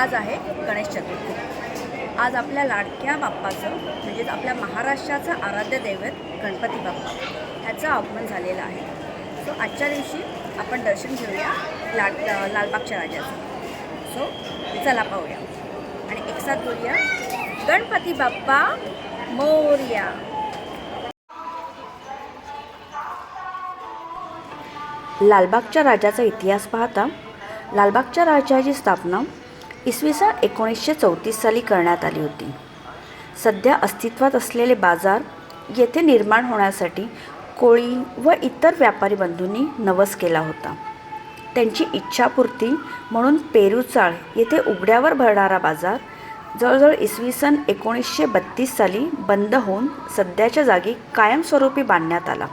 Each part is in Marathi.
आज आहे गणेश चतुर्थी. आज आपल्या लाडक्या बाप्पाचं म्हणजेच आपल्या महाराष्ट्राचं आराध्य दैवत गणपती बाप्पा ह्याचं आगमन झालेलं आहे. सो आजच्या दिवशी आपण दर्शन घेऊया लाड लालबागच्या राजाचं. सो चला पाहूया. आणि एकसाथ बोलूया. गणपती बाप्पा मोर्या. लालबागच्या राजाचा इतिहास पाहता लालबागच्या राजाची स्थापना इसवी सन एकोणीसशे चौतीस साली करण्यात आली होती. सध्या अस्तित्वात असलेले बाजार येथे निर्माण होण्यासाठी कोळी व इतर व्यापारी बंधूंनी नवस केला होता. त्यांची इच्छापूर्ती म्हणून पेरूचाळ येथे उघड्यावर भरणारा बाजार जवळजवळ इसवी सन एकोणीसशे बत्तीस साली बंद होऊन सध्याच्या जागी कायमस्वरूपी बांधण्यात आला.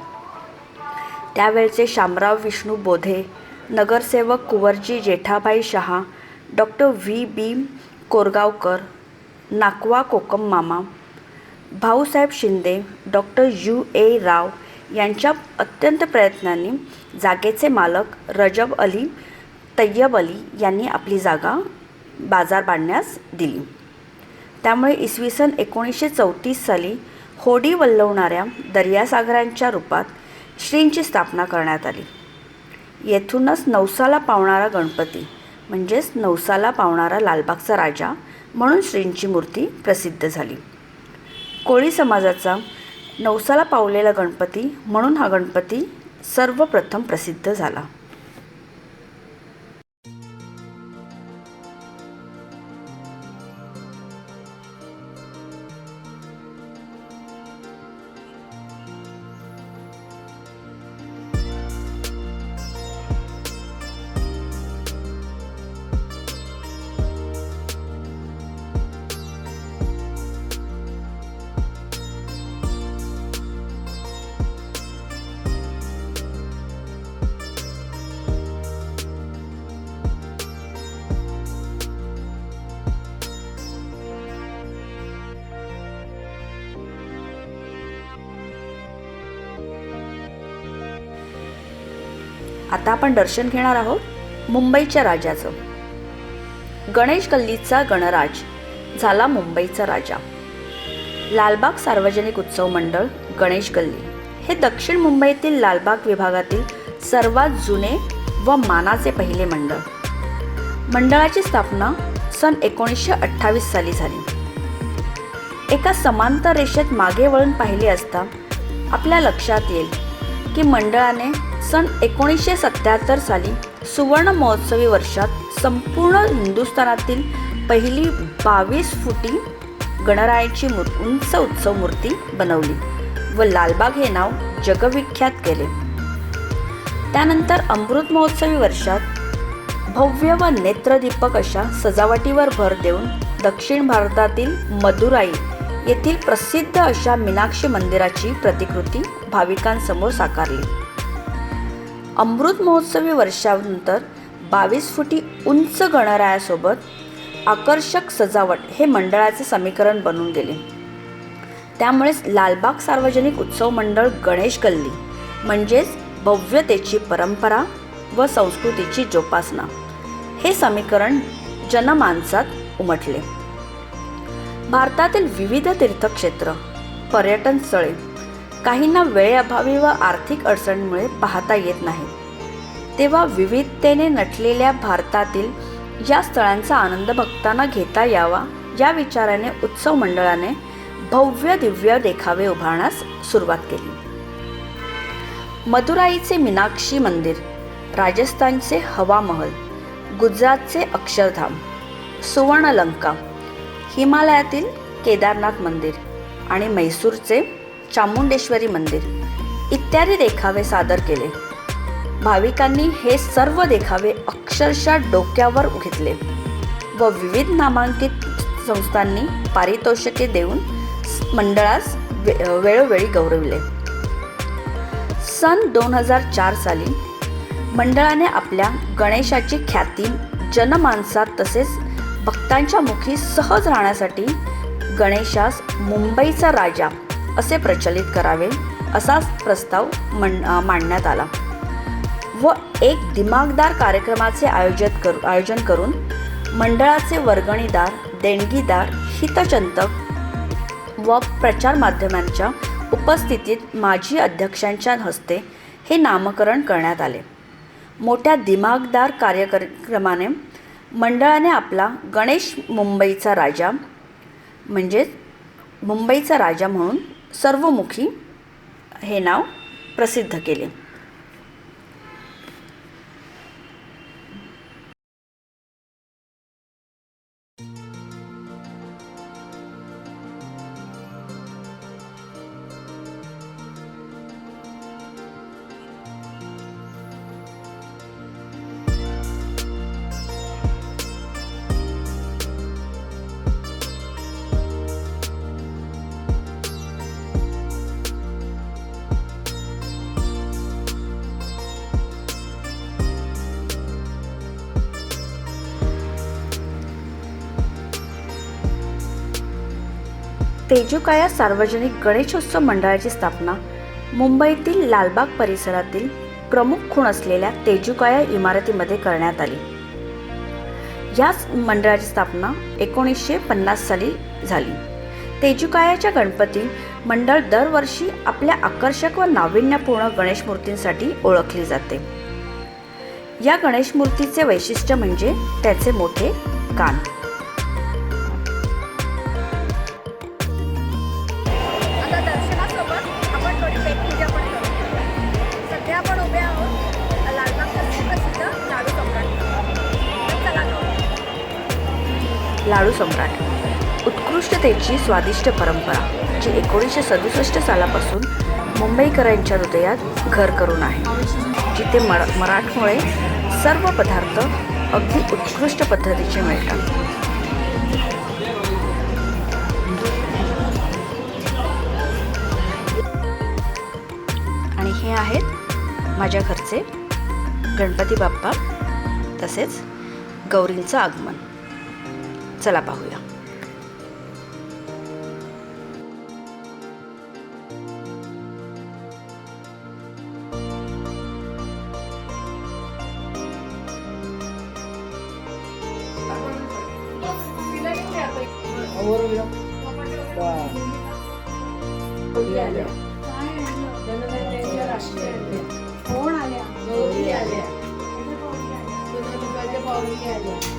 त्यावेळचे शामराव विष्णू बोधे नगरसेवक Kunvarji Jethabai Shah doctor V B Korgaonkar नाकवा कोकम मामा Bhausaheb Shinde doctor U A Rao यांच्या अत्यंत प्रयत्नांनी जागेचे मालक रजब अली तय्यब अली यांनी आपली जागा बाजार बांधण्यास दिली. त्यामुळे इसवी सन एकोणीसशे चौतीस साली होडी वल्लवणाऱ्या दर्यासागरांच्या रूपात श्रींची स्थापना करण्यात आली. येथूनच नवसाला पावणारा गणपती म्हणजेच नवसाला पावणारा लालबागचा राजा म्हणून श्रींची मूर्ती प्रसिद्ध झाली. कोळी समाजाचा नवसाला पावलेला गणपती म्हणून हा गणपती सर्वप्रथम प्रसिद्ध झाला. आता आपण दर्शन घेणार आहोत मुंबईच्या राजाचं. गणेश गल्लीचा गणराज झाला मुंबईचा राजा. लालबाग सार्वजनिक उत्सव मंडळ गणेश गल्ली. हे दक्षिण मुंबईतील लालबाग विभागातील सर्वात जुने व मानाचे पहिले मंडळ. मंडळाची स्थापना सन एकोणीसशे अठ्ठावीस साली झाली. एका समांतर रेषेत मागे वळून पाहिले असता आपल्या लक्षात येईल की मंडळाने सन एकोणीसशे सत्याहत्तर साली सुवर्ण महोत्सवी वर्षात संपूर्ण हिंदुस्थानातील पहिली बावीस फुटी गणरायाची मूर उंच उत्सव मूर्ती बनवली व लालबाग हे नाव जगविख्यात केले. त्यानंतर अमृत महोत्सवी वर्षात भव्य व नेत्रदीपक अशा सजावटीवर भर देऊन दक्षिण भारतातील मदुराई येथील प्रसिद्ध अशा मीनाक्षी मंदिराची प्रतिकृती भाविकांसमोर साकारली. अमृत महोत्सवी वर्षानंतर बावीस फुटी उंच गणरायासोबत आकर्षक सजावट हे मंडळाचे समीकरण बनून गेले. त्यामुळेच लालबाग सार्वजनिक उत्सव मंडळ गणेश गल्ली म्हणजेच भव्यतेची परंपरा व संस्कृतीची जोपासना हे समीकरण जनमानसात उमटले. भारतातील विविध तीर्थक्षेत्र पर्यटन स्थळे काहींना वेळेअभावी व आर्थिक अडचणीमुळे पाहता येत नाही. तेव्हा विविधतेने नटलेल्या भारतातील या स्थळांचा आनंद भक्तांना घेता यावा या विचाराने उत्सव मंडळाने भव्य दिव्य देखावे उभारण्यास सुरुवात केली. मदुराईचे मीनाक्षी मंदिर राजस्थानचे हवा महल गुजरातचे अक्षरधाम सुवर्णलंका हिमालयातील केदारनाथ मंदिर आणि म्हैसूरचे चामुंडेश्वरी मंदिर. इत्यादी देखावे सादर केले. भाविकांनी हे सर्व देखावे अक्षरशः डोक्यावर घेतले व विविध नामांकित संस्थांनी पारितोषिके देऊन मंडळास वे वेळोवेळी गौरविले. सन दोन हजार चार साली मंडळाने आपल्या गणेशाची ख्याती जनमानसात तसेच भक्तांच्या मुखी सहज राहण्यासाठी गणेशास मुंबईचा राजा असे प्रचलित करावे असाच प्रस्ताव मं मांडण्यात आला. व एक दिमागदार कार्यक्रमाचे आयोजित करू आयोजन करून मंडळाचे वर्गणीदार देणगीदार हितचिंतक व प्रचार माध्यमांच्या उपस्थितीत माजी अध्यक्षांच्या हस्ते हे नामकरण करण्यात आले. मोठ्या दिमागदार कार्यक्रमाने मंडळाने आपला गणेश मुंबईचा राजा म्हणजेच मुंबईचा राजा म्हणून सर्वमुखी हे नाव प्रसिद्ध केले. तेजुकाया सार्वजनिक गणेशोत्सव मंडळाची स्थापना मुंबईतील लालबाग परिसरातील प्रमुख खूण असलेल्या तेजुकाया इमारतीमध्ये करण्यात आली. याच मंडळाची स्थापना एकोणीसशे पन्नास साली झाली. तेजुकायाच्या गणपती मंडळ दरवर्षी आपल्या आकर्षक व नाविन्यपूर्ण गणेश मूर्तींसाठी ओळखली जाते. या गणेश मूर्तीचे वैशिष्ट्य म्हणजे त्याचे मोठे कान. लाडू सम्राट. उत्कृष्टतेची स्वादिष्ट परंपरा जी एकोणीसशे सदुसष्ट सालापासून मुंबईकरांच्या हृदयात घर करून आहे. जिथे मर मराठमोळे सर्व पदार्थ अगदी उत्कृष्ट पद्धतीचे मिळतात. आणि हे आहेत माझ्या घरचे गणपती बाप्पा तसेच गौरींचं आगमन. चला पाहूया कोण आल्या. आल्या.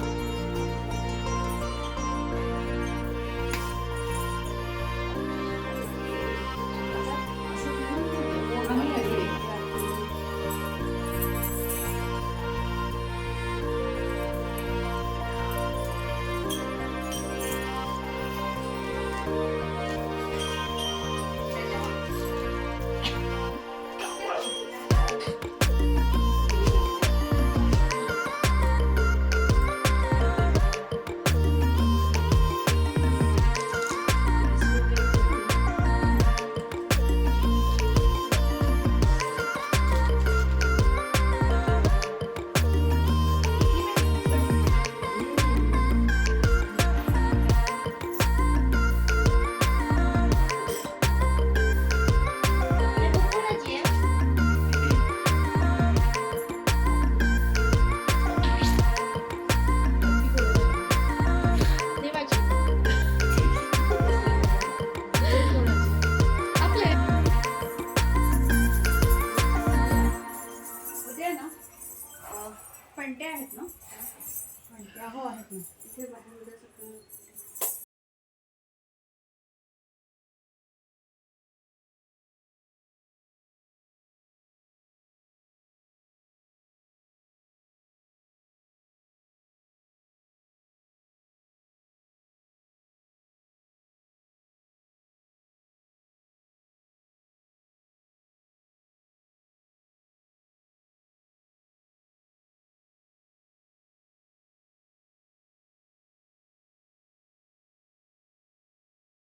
आहेत ना? हो. आहेत ना.